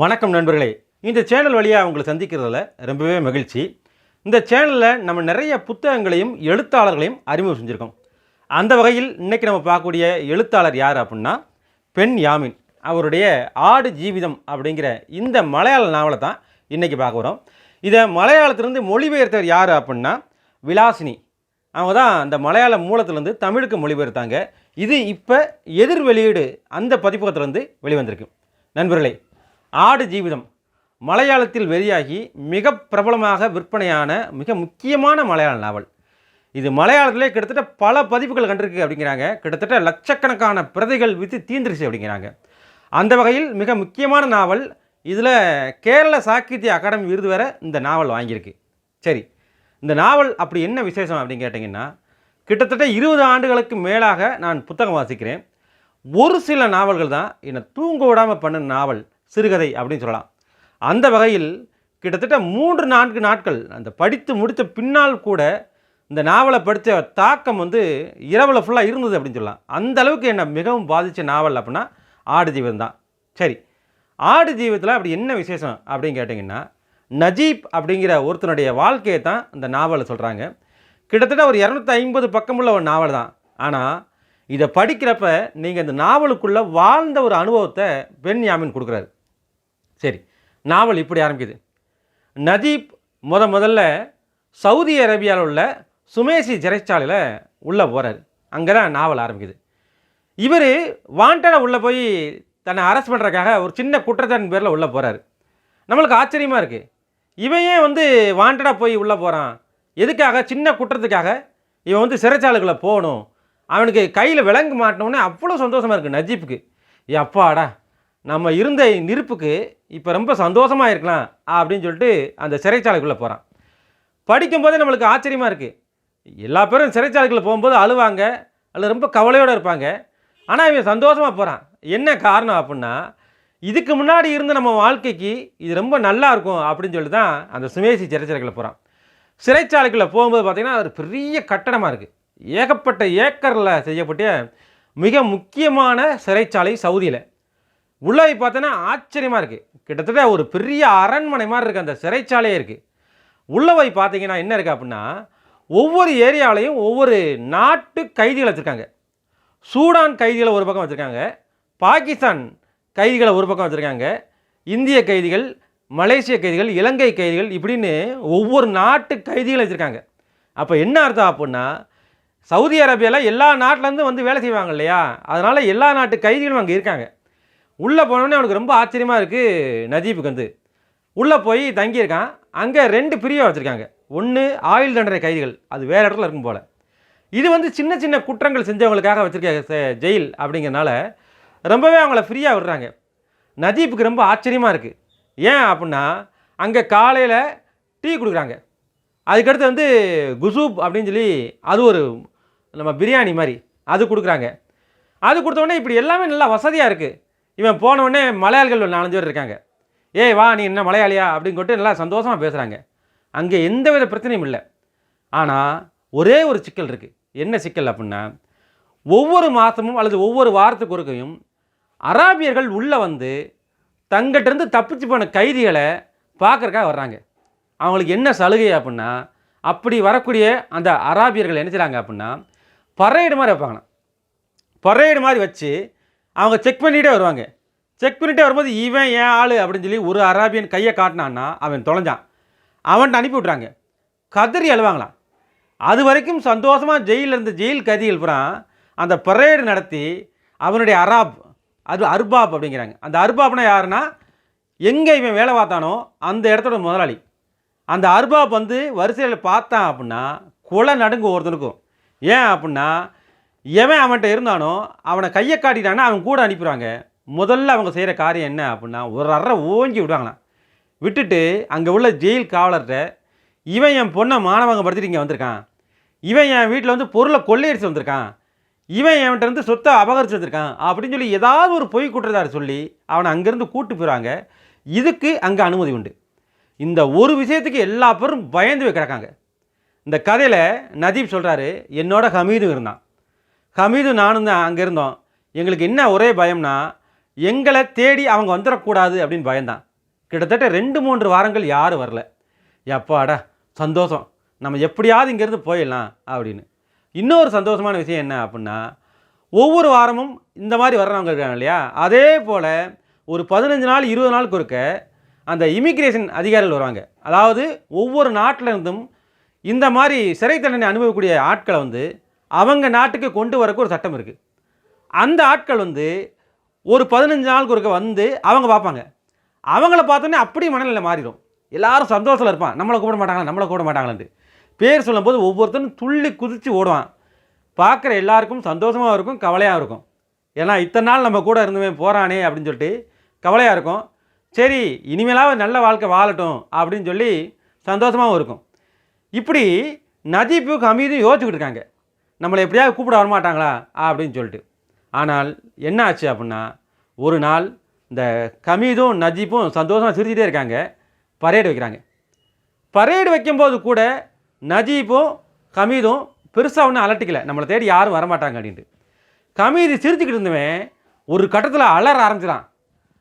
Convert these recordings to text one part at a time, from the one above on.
வணக்கம் நண்பர்களே. இந்த சேனல் வழியாக உங்களை சந்திக்கிறதுல ரொம்பவே மகிழ்ச்சி. இந்த சேனலில் நம்ம நிறைய புத்தகங்களையும் எழுத்தாளர்களையும் அறிமுகம் செஞ்சுருக்கோம். அந்த வகையில் இன்றைக்கி நம்ம பார்க்கக்கூடிய எழுத்தாளர் யார் அப்படின்னா பெண் யாமின். அவருடைய ஆடு ஜீவிதம் அப்படிங்கிற இந்த மலையாள நாவலை தான் இன்றைக்கி பார்க்க வரோம் இதை மலையாளத்திலிருந்து மொழிபெயர்த்தவர் யார் அப்படின்னா விலாசினி. அவங்க தான் அந்த மலையாள மூலத்திலேருந்து தமிழுக்கு மொழிபெயர்த்தாங்க. இது இப்போ எதிர் வெளியீடு அந்த பதிப்பகத்திலேருந்து வெளிவந்திருக்கு. நண்பர்களே ஆடு ஜீவிதம் மலையாளத்தில் வெளியாகி மிக பிரபலமாக விற்பனையான மிக முக்கியமான மலையாள நாவல். இது மலையாளத்திலே கிட்டத்தட்ட பல பதிப்புகள் கண்டிருக்கு அப்படிங்கிறாங்க. கிட்டத்தட்ட லட்சக்கணக்கான பிரதிகள் விற்று தீந்துருச்சு அப்படிங்கிறாங்க. அந்த வகையில் மிக முக்கியமான நாவல் இதில் கேரள சாகித்ய அகாடமி விருது வேற இந்த நாவல் வாங்கியிருக்கு. சரி இந்த நாவல் அப்படி என்ன விசேஷம் அப்படின்னு கேட்டிங்கன்னா கிட்டத்தட்ட இருபது ஆண்டுகளுக்கு மேலாக நான் புத்தகம் வாசிக்கிறேன். ஒரு சில நாவல்கள் தான் என்னை தூங்க விடாமல் பண்ண நாவல். சிறுகதை அப்படின்னு சொல்லலாம். அந்த வகையில் கிட்டத்தட்ட மூன்று நான்கு நாட்கள் அந்த படித்து முடித்த பின்னால் கூட இந்த நாவலை படித்த தாக்கம் வந்து இரவில் ஃபுல்லாக இருந்தது அப்படின்னு சொல்லலாம். அந்த அளவுக்கு என்னை மிகவும் பாதித்த நாவல் அப்படின்னா ஆடு ஜீவன் தான். சரி ஆடு ஜீவத்தில் அப்படி என்ன விசேஷம் அப்படின்னு கேட்டிங்கன்னா நஜீப் அப்படிங்கிற ஒருத்தனுடைய வாழ்க்கையை தான் இந்த நாவலை சொல்கிறாங்க கிட்டத்தட்ட ஒரு இரநூத்தி ஐம்பது பக்கமுள்ள ஒரு நாவல் தான். ஆனால் இதை படிக்கிறப்ப நீங்கள் இந்த நாவலுக்குள்ளே வாழ்ந்த ஒரு அனுபவத்தை பெண் யாமின் கொடுக்குறாரு. சரி நாவல் இப்படி ஆரம்பிக்குது. நதீப் முத முதல்ல சவுதி அரேபியாவில் உள்ள சுமேசி சிறைச்சாலையில் உள்ளே போகிறாரு அங்கே தான் நாவல் ஆரம்பிக்குது. இவர் வாண்டடாக உள்ளே போய் தன்னை அரெஸ்ட் பண்ணுறதுக்காக ஒரு சின்ன குற்றச்சாட்டின் பேரில் உள்ளே போகிறாரு நம்மளுக்கு ஆச்சரியமாக இருக்குது இவன் ஏன் வந்து வாண்டடாக போய் உள்ளே போகிறான் எதுக்காக? சின்ன குற்றத்துக்காக? இவன் வந்து சிறைச்சாலைக்குள்ளே போகணும். அவனுக்கு கையில் விலங்கு மாட்டினோடனே அவ்வளோ சந்தோஷமாக இருக்குது நஜீப்புக்கு ஏ அப்பாடா நம்ம இருந்த நெருப்புக்கு இப்போ ரொம்ப சந்தோஷமாக இருக்கலாம் அப்படின்னு சொல்லிட்டு அந்த சிறைச்சாலைக்குள்ளே போகிறான் படிக்கும்போதே நம்மளுக்கு ஆச்சரியமாக இருக்குது எல்லா பேரும் சிறைச்சாலைக்குள்ளே போகும்போது அழுவாங்க அதில் ரொம்ப கவலையோடு இருப்பாங்க. ஆனால் இவன் சந்தோஷமாக போகிறான் என்ன காரணம் அப்படின்னா இதுக்கு முன்னாடி இருந்த நம்ம வாழ்க்கைக்கு இது ரொம்ப நல்லா இருக்கும் அப்படின்னு சொல்லிட்டு தான் அந்த சுமேசி சிறைச்சாலைக்குள்ளே போகிறான் சிறைச்சாலைக்குள்ளே போகும்போது பார்த்திங்கன்னா ஒரு பெரிய கட்டடமாக இருக்குது ஏகப்பட்ட ஏக்கரில் செய்யப்பட்ட மிக முக்கியமான சிறைச்சாலை சவுதியில். உள்ளே பார்த்தோன்னா ஆச்சரியமாக இருக்குது கிட்டத்தட்ட ஒரு பெரிய அரண்மனை மாதிரி இருக்குது அந்த சிறைச்சாலையே இருக்குது உள்ளே போய் பார்த்தீங்கன்னா என்ன இருக்குது அப்படின்னா ஒவ்வொரு ஏரியாவிலையும் ஒவ்வொரு நாட்டு கைதிகள் வச்சுருக்காங்க. சூடான் கைதிகளை ஒரு பக்கம் வச்சுருக்காங்க. பாகிஸ்தான் கைதிகளை ஒரு பக்கம் வச்சுருக்காங்க. இந்திய கைதிகள் மலேசிய கைதிகள் இலங்கை கைதிகள் இப்படின்னு ஒவ்வொரு நாட்டு கைதிகள் வச்சுருக்காங்க. அப்போ என்ன அர்த்தம் அப்படின்னா சவுதி அரேபியாவில் எல்லா நாட்டிலேருந்து வந்து வேலை செய்வாங்க இல்லையா? அதனால் எல்லா நாட்டு கைதிகளும் அங்கே இருக்காங்க. உள்ளே போனோடனே அவனுக்கு ரொம்ப ஆச்சரியமாக இருக்குது நஜீபுக்கு வந்து உள்ளே போய் தங்கியிருக்கான். அங்கே ரெண்டு பிரிவாக வச்சுருக்காங்க. ஒன்று ஆயுள் தண்டனை கைதிகள். அது வேறு இடத்துல இருக்கும் போல். இது வந்து சின்ன சின்ன குற்றங்கள் செஞ்சவங்களுக்காக வச்சுருக்க ஜெயில் அப்படிங்கிறனால ரொம்பவே அவங்கள ஃப்ரீயாக விடுறாங்க. நஜீப்புக்கு ரொம்ப ஆச்சரியமாக இருக்குது ஏன் அப்படின்னா அங்கே காலையில் டீ கொடுக்குறாங்க. அதுக்கடுத்து வந்து குசூப் அப்படின்னு சொல்லி அது ஒரு நம்ம பிரியாணி மாதிரி அது கொடுக்குறாங்க. அது கொடுத்தோடனே இப்படி எல்லாமே நல்லா வசதியாக இருக்குது இவன் போனவுடனே மலையாளிகள் நாலஞ்சு பேர் இருக்காங்க. ஏய் வா நீ என்ன மலையாளியா? அப்படின்னு சொல்லிட்டு நல்லா சந்தோஷமாக பேசுகிறாங்க அங்கே எந்த வித பிரச்சனையும் இல்லை. ஆனால் ஒரே ஒரு சிக்கல் இருக்குது என்ன சிக்கல் அப்படின்னா ஒவ்வொரு மாதமும் அல்லது ஒவ்வொரு வாரத்துக்கு ஒருக்கையும் அராபியர்கள் உள்ளே வந்து தங்கிட்டேருந்து தப்பிச்சு போன கைதிகளை பார்க்கறக்காக வர்றாங்க. அவங்களுக்கு என்ன சலுகை அப்படின்னா அப்படி வரக்கூடிய அந்த அராபியர்கள் என்ன செய்கிறாங்க அப்படின்னா பறையீடு மாதிரி வைப்பாங்கண்ணா பறையீடு மாதிரி வச்சு அவங்க செக் பண்ணிகிட்டே வருவாங்க. செக் பண்ணிகிட்டே வரும்போது இவன் ஏன் ஆள் அப்படின்னு சொல்லி ஒரு அராபியன் கையை காட்டினான்னா அவன் தொலைஞ்சான். அவன்கிட்ட அனுப்பி விட்றாங்க கதறி அழுவாங்களாம். அது வரைக்கும் சந்தோஷமாக ஜெயிலில் இருந்த ஜெயில் கைதிகள் பூரா அந்த பரேடு நடத்தி அவனுடைய அராப் அது அர்பாப் அப்படிங்கிறாங்க. அந்த அர்பாப்னா யாருன்னா எங்கே இவன் வேலை பார்த்தானோ அந்த இடத்தோட முதலாளி. அந்த அர்பாப் வந்து வரிசையில் பார்த்தான் அப்படின்னா குலை நடுங்கு ஒருத்தனுக்கும். ஏன் அப்படின்னா எவன் அவன்கிட்ட இருந்தானோ அவனை கையை காட்டிட்டான்னா அவன் கூட அனுப்பிடுவாங்க. முதல்ல அவங்க செய்கிற காரியம் என்ன அப்படின்னா ஒரு அற ஓங்கி விடுவாங்களாம். விட்டுட்டு அங்கே உள்ள ஜெயில் காவலர்கிட்ட இவன் என் பொண்ணை மாணவங்க படுத்திட்டு இங்கே வந்திருக்கான். இவன் என் வீட்டில் வந்து பொருளை கொள்ளையடிச்சு வந்திருக்கான். இவன் என்கிட்ட இருந்து சொத்தை அபகரிச்சு வந்திருக்கான். அப்படின்னு சொல்லி ஏதாவது ஒரு பொய் கூட்டுறதாரு சொல்லி அவனை அங்கேருந்து கூட்டு போயிடுவாங்க. இதுக்கு அங்கே அனுமதி உண்டு. இந்த ஒரு விஷயத்துக்கு எல்லா பேரும் பயந்து கிடக்காங்க. இந்த கதையில் நதீப் சொல்கிறாரு என்னோட ஹமீதும் இருந்தான். ஹமீது நானும் தான் அங்கே இருந்தோம். எங்களுக்கு என்ன ஒரே பயம்னா எங்களை தேடி அவங்க வந்துடக்கூடாது அப்படின்னு பயந்தான் கிட்டத்தட்ட ரெண்டு மூன்று வாரங்கள் யாரும் வரல. எப்பாடா சந்தோஷம். நம்ம எப்படியாவது இங்கேருந்து போயிடலாம் அப்படின்னு. இன்னொரு சந்தோஷமான விஷயம் என்ன அப்படின்னா ஒவ்வொரு வாரமும் இந்த மாதிரி வர்றவங்க இருக்காங்க இல்லையா? அதே போல் ஒரு பதினஞ்சு நாள் இருபது நாளுக்கு ஒருக்க அந்த இமிக்ரேஷன் அதிகாரிகள் வருவாங்க. அதாவது ஒவ்வொரு நாட்டிலிருந்தும் இந்த மாதிரி சிறை தண்டனை அனுபவிக்கக்கூடிய ஆட்களை வந்து அவங்க நாட்டுக்கு கொண்டு வரக்கு ஒரு சட்டம் இருக்குது அந்த ஆட்கள் வந்து ஒரு பதினஞ்சு நாளுக்கு ஒருக்க வந்து அவங்க பார்ப்பாங்க. அவங்கள பார்த்தோன்னே அப்படியே மனநிலை மாறிடும். எல்லாரும் சந்தோஷத்தில் இருப்பான். நம்மளை கூப்பிட மாட்டாங்களா? நம்மளை கூப்பிட மாட்டாங்களான்ட்டு. பேர் சொல்லும்போது ஒவ்வொருத்தரும் துள்ளி குதித்து ஓடுவான். பார்க்குற எல்லாருக்கும் சந்தோஷமாக இருக்கும் கவலையாக இருக்கும். ஏன்னா இத்தனை நாள் நம்ம கூட இருந்தவே போகிறானே அப்படின்னு சொல்லிட்டு கவலையாக இருக்கும். சரி இனிமேலாவது நல்ல வாழ்க்கை வாழட்டும் அப்படின்னு சொல்லி சந்தோஷமாகவும் இருக்கும். இப்படி நஜீப்பு ஹமீதும் யோசிச்சுக்கிட்டு இருக்காங்க. நம்மளை எப்படியாவது கூப்பிட வரமாட்டாங்களா? அப்படின்னு சொல்லிட்டு. ஆனால் என்ன ஆச்சு அப்படின்னா ஒரு நாள் இந்த கமீதும் நஜீப்பும் சந்தோஷமாக சிரிச்சிட்டே இருக்காங்க. பரேடு வைக்கிறாங்க. பரேடு வைக்கும்போது கூட நஜீப்பும் கமீதும் பெருசாக ஒன்றும் அலட்டிக்கல. நம்மளை தேடி யாரும் வரமாட்டாங்க அப்படின்ட்டு. கமீது சிரிச்சுக்கிட்டு இருந்தவன் ஒரு கட்டத்தில் அலற ஆரம்பிச்சிடான்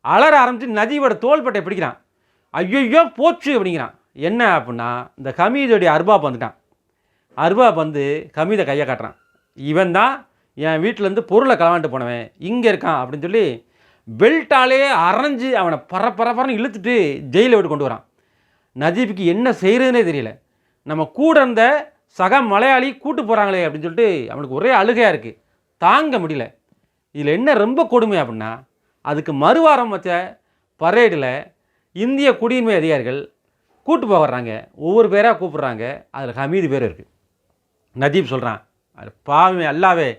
அலற ஆரம்பித்து நஜீபோட தோள்பட்டை பிடிக்கிறான். ஐயோ போச்சு அப்படிங்கிறான். என்ன அப்படின்னா இந்த கமீதோடைய அர்பாப் வந்துட்டான். அர்பாப் வந்து கமிதை கையை காட்டுறான். இவன் தான் என் வீட்டிலேருந்து பொருளை களவாண்டு போனவன். இங்கே இருக்கான் அப்படின்னு சொல்லி பெல்ட்டாலே அரைஞ்சு அவனை பர பரப்பரப்பரன்னு இழுத்துட்டு ஜெயிலை விட்டு கொண்டு வரான். நஜீபுக்கு என்ன செய்கிறதுனே தெரியல. நம்ம கூட இருந்த சக மலையாளி கூட்டு போகிறாங்களே அப்படின்னு சொல்லிட்டு அவனுக்கு ஒரே அழுகையாக இருக்குது தாங்க முடியல. இதில் என்ன ரொம்ப கொடுமை அப்படின்னா அதுக்கு மறுவாரம் வச்ச பரேடில் இந்திய குடியுரிமை அதிகாரிகள் கூட்டு போகிறாங்க ஒவ்வொரு பேராக கூப்பிட்றாங்க. அதில் ஹமீது பேர் இருக்குது நஜீப் சொல்கிறான் அது பாவமே அல்லாவே.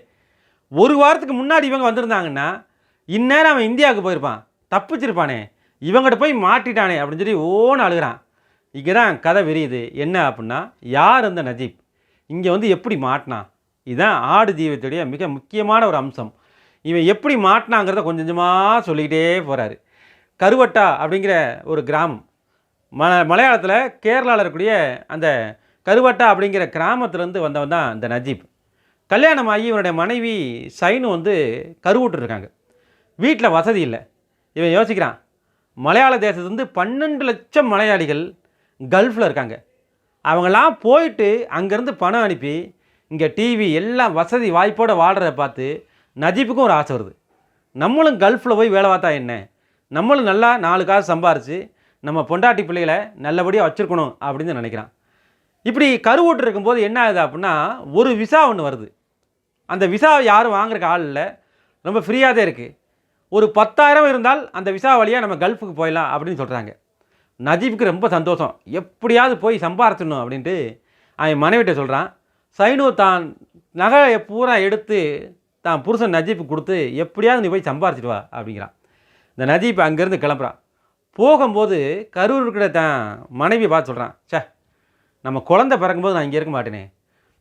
ஒரு வாரத்துக்கு முன்னாடி இவங்க வந்திருந்தாங்கன்னா இந்நேரம் அவன் இந்தியாவுக்கு போயிருப்பான். தப்பிச்சிருப்பானே. இவங்கிட்ட போய் மாட்டிட்டானே அப்படின்னு சொல்லி ஓன்னு அழுகிறான். இங்கே தான் கதை விரியுது. என்ன அப்படின்னா யார் அந்த நஜீப் இங்கே வந்து எப்படி மாட்டினான்? இதுதான் ஆடு ஜீவத்துடைய மிக முக்கியமான ஒரு அம்சம். இவன் எப்படி மாட்டினாங்கிறத கொஞ்சம் கொஞ்சமாக சொல்லிக்கிட்டே போகிறாரு கருவட்டா அப்படிங்கிற ஒரு கிராமம். ம மலையாளத்தில் கேரளாவில் இருக்கக்கூடிய அந்த கருவட்டா அப்படிங்கிற கிராமத்துலேருந்து வந்தவன் தான் இந்த நஜீப். கல்யாணம் ஆகி இவனுடைய மனைவி சைனு வந்து கருவுட்டுருக்காங்க. வீட்டில் வசதி இல்லை. இவன் யோசிக்கிறான் மலையாள தேசத்துலேருந்து பன்னெண்டு லட்சம் மலையாளிகள் கல்ஃபில் இருக்காங்க. அவங்களாம் போயிட்டு அங்கேருந்து பணம் அனுப்பி இங்கே டிவி எல்லாம் வசதி வாய்ப்போடு வாழ்கிறத பார்த்து நஜீப்புக்கும் ஒரு ஆசை வருது. நம்மளும் கல்ஃபில் போய் வேலை பார்த்தா என்ன? நம்மளும் நல்லா நாலு காசு சம்பாரித்து நம்ம பொண்டாட்டி பிள்ளைகளை நல்லபடியாக வச்சுருக்கணும் அப்படின்னு நினைக்கிறான். இப்படி கருவூட்டு இருக்கும்போது என்ன ஆகுது அப்படின்னா ஒரு விசா ஒன்று வருது. அந்த விசா யாரும் வாங்குறக்கு ஆள் இல்லை. ரொம்ப ஃப்ரீயாக தான் இருக்குது ஒரு பத்தாயிரம் இருந்தால் அந்த விசா வழியாக நம்ம கல்ஃபுக்கு போயிடலாம் அப்படின்னு சொல்கிறாங்க நஜீப்புக்கு ரொம்ப சந்தோஷம். எப்படியாவது போய் சம்பாரிச்சிடணும் அப்படின்ட்டு அவன் மனைவிட்ட சொல்கிறான் சைனு தான் நகையை பூரா எடுத்து தான் புருஷன் நஜீப்பு கொடுத்து எப்படியாவது நீ போய் சம்பாரிச்சிட்டு வா அப்படிங்கிறான். இந்த நஜீப் அங்கேருந்து கிளம்புறான். போகும்போது கரூர் இருக்கிற தான் மனைவியை பார்த்து சொல்கிறான் ச்சே நம்ம குழந்தை பிறக்கும்போது நான் இங்கே இருக்க மாட்டேனே.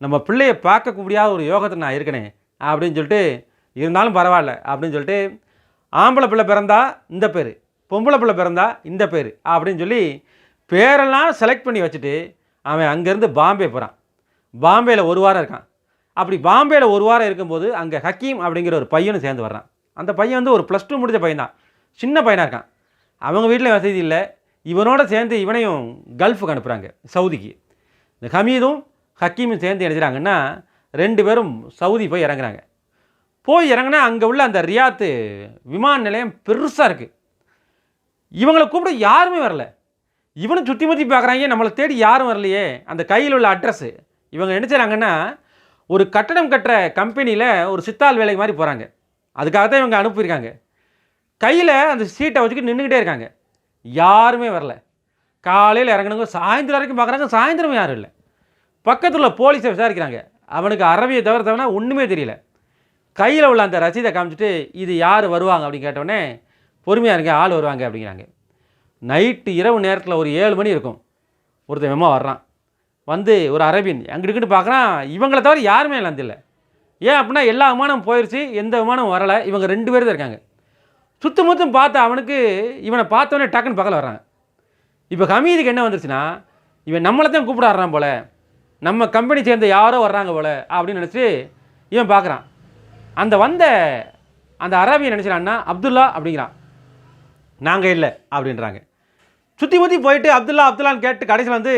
நம்ம பிள்ளையை பார்க்கக்கூடிய ஒரு யோகத்தில் நான் இருக்கனே அப்படின்னு சொல்லிட்டு இருந்தாலும் பரவாயில்ல அப்படின்னு சொல்லிட்டு ஆம்பளை பிள்ளை பிறந்தா இந்த பேர் பொம்பளை பிள்ளை பிறந்தா இந்த பேர் அப்படின்னு சொல்லி பேரெல்லாம் செலக்ட் பண்ணி வச்சுட்டு அவன் அங்கேருந்து பாம்பே போகிறான் பாம்பேயில் ஒரு வாரம் இருக்கான். அப்படி பாம்பேயில் ஒரு வாரம் இருக்கும்போது அங்கே ஹக்கீம் அப்படிங்கிற ஒரு பையனும் சேர்ந்து வர்றான். அந்த பையன் வந்து ஒரு ப்ளஸ் டூ முடித்த பையன் தான் சின்ன பையனாக இருக்கான். அவங்க வீட்டில் வசதி இல்லை. இவனோட சேர்ந்து இவனையும் கல்ஃபுக்கு அனுப்புகிறாங்க சவுதிக்கு. இந்த ஹமீதும் ஹக்கீமும் சேர்ந்து நினைச்சாங்கன்னா ரெண்டு பேரும் சவுதி போய் இறங்குறாங்க. போய் இறங்குனா அங்கே உள்ள அந்த ரியாத்து விமான நிலையம் பெருசாக இருக்குது இவங்களை கூப்பிட யாருமே வரல. இவனும் சுற்றி முற்றி பார்க்குறாங்க நம்மளை தேடி யாரும் வரலையே. அந்த கையில் உள்ள அட்ரஸ்ஸு இவங்க என்ன ஒரு கட்டடம் கட்டுற கம்பெனியில் ஒரு சித்தாள் வேலை மாதிரி போகிறாங்க அதுக்காக தான் இவங்க அனுப்பியிருக்காங்க. கையில் அந்த சீட்டை வச்சுக்கிட்டு நின்றுக்கிட்டே இருக்காங்க. யாருமே வரல. காலையில் இறங்குனவங்க சாயந்தரம் வரைக்கும் பார்க்குறாங்க சாயந்தரம் யாரும் இல்லை. பக்கத்தில் உள்ள போலீஸை விசாரிக்கிறாங்க. அவனுக்கு அரபியை தவிர தவிர ஒன்றுமே தெரியல. கையில் உள்ள அந்த ரசீதை காமிச்சிட்டு இது யார் வருவாங்க? அப்படின்னு கேட்டோடனே பொறுமையாக இருங்க ஆள் வருவாங்க அப்படிங்கிறாங்க. நைட்டு இரவு நேரத்தில் ஒரு ஏழு மணி இருக்கும். ஒருத்தன் வெம்மா வர்றான். வந்து ஒரு அரபின் அங்கிட்டு பார்க்குறான் இவங்களை தவிர யாருமே இல்லை இல்லை ஏன் அப்படின்னா எல்லா விமானம் போயிடுச்சு எந்த விமானம் வரலை. இவங்க ரெண்டு பேர் தான் இருக்காங்க. சுத்தம் முத்தம் பார்த்து அவனுக்கு இவனை பார்த்தவொடனே டக்குன்னு பக்கத்தில் வர்றாங்க. இப்போ ஹமீதுக்கு என்ன வந்துருச்சுன்னா இவன் நம்மளை தான் கூப்பிட போல நம்ம கம்பெனி சேர்ந்த யாரோ வர்றாங்க போல அப்படின்னு நினச்சி இவன் பார்க்குறான் அந்த வந்த அந்த அராபியன் நினச்சிடான்னா அப்துல்லா அப்படிங்கிறான். நாங்கள் இல்லை அப்படின்றாங்க. சுற்றி முற்றி போயிட்டு அப்துல்லா அப்துல்லான்னு கேட்டு கடைசியில் வந்து